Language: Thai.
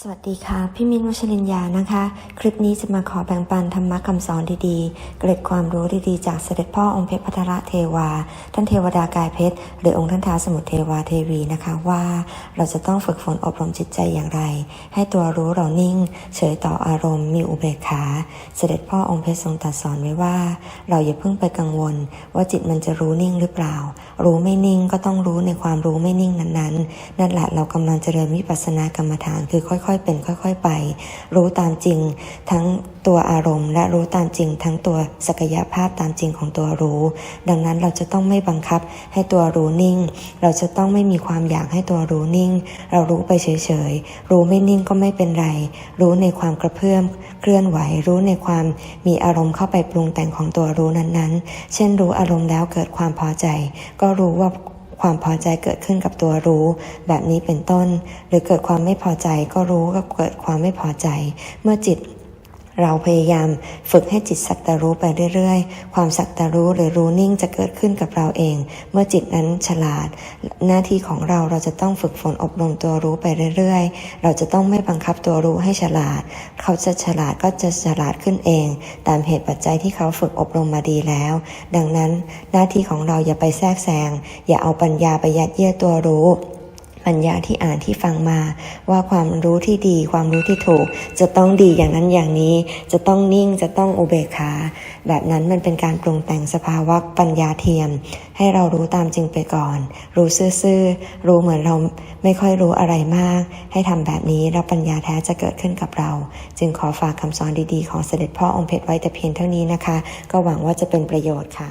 สวัสดีค่ะ พี่มิ้นวชรินยานะคะ คลิปนี้จะมาขอแบ่งปันธรรมะคำสอนดีๆ เกร็ดความรู้ดีๆ จากเสด็จพ่อองค์เพชรพัทรเทวา ท่านเทวดากายเพชร หรือองค์ท่านท้าสมุทรเทวาเทวีนะคะว่าเราจะต้องฝึกฝนอบรมจิตใจอย่างไร ให้ตัวรู้เรานิ่ง เฉยต่ออารมณ์มีอุเบกขา เสด็จพ่อองค์เพชรทรงตรัสสอนไว้ว่า เราอย่าเพิ่งไปกังวล ว่าจิตมันจะรู้นิ่งหรือเปล่า รู้ไม่นิ่งก็ต้องรู้ในความรู้ไม่นิ่งนั้นๆ นั่นแหละเรากำลังเจริญวิปัสสนากรรมฐานคือค่อยๆเป็นค่อยๆไป รู้ตามจริงทั้งตัวอารมณ์ และรู้ตามจริง ทั้งตัวศักยภาพตามจริงของตัวรู้ ดังนั้นเราจะต้องไม่บังคับให้ตัวรู้นิ่ง เราจะต้องไม่มีความอยากให้ตัวรู้นิ่ง เรารู้ไปเฉยๆ รู้ไม่นิ่งก็ไม่เป็นไร รู้ในความกระเพื่อมเคลื่อนไหว รู้ในความมีอารมณ์เข้าไปปรุงแต่งของตัวรู้นั้นๆ เช่นรู้อารมณ์แล้วเกิดความพอใจ ก็รู้ว่า ความพอใจเกิดขึ้นกับตัวรู้ แบบนี้เป็นต้น หรือเกิดความไม่พอใจก็รู้ก็เกิดความไม่พอใจ เมื่อจิต เราพยายามฝึกให้จิตสักตรู้ไปเรื่อยๆ ความสักตรู้หรือรู้นิ่งจะเกิดขึ้นกับเราเอง เมื่อจิตนั้นฉลาด หน้าที่ของเราเราจะต้องฝึกฝนอบรมตัวรู้ไปเรื่อยๆ เราจะต้องไม่บังคับตัวรู้ให้ฉลาด เขาจะฉลาดก็จะฉลาดขึ้นเอง ตามเหตุปัจจัยที่เขาฝึกอบรมมาดีแล้ว ดังนั้นหน้าที่ของเราอย่าไปแทรกแซง อย่าเอาปัญญาไปยัดเยียดตัวรู้ ปัญญาที่อ่านที่ฟังมา ว่าความรู้ที่ดีความรู้ที่ถูก จะต้องดีอย่างนั้นอย่างนี้ จะต้องนิ่งจะต้องอุเบกขา แบบนั้นมันเป็นการปรุงแต่งสภาวะปัญญาเทียม ให้เรารู้ตามจริงไปก่อน รู้ซื่อๆรู้เหมือนเราไม่ค่อยรู้อะไรมาก ให้ทำแบบนี้แล้วปัญญาแท้จะเกิดขึ้นกับเรา จึงขอฝากคำสอนดีๆ ของเสด็จพ่อองค์เพชรไว้แต่เพียงเท่านี้นะคะ ก็หวังว่าจะเป็นประโยชน์ค่ะ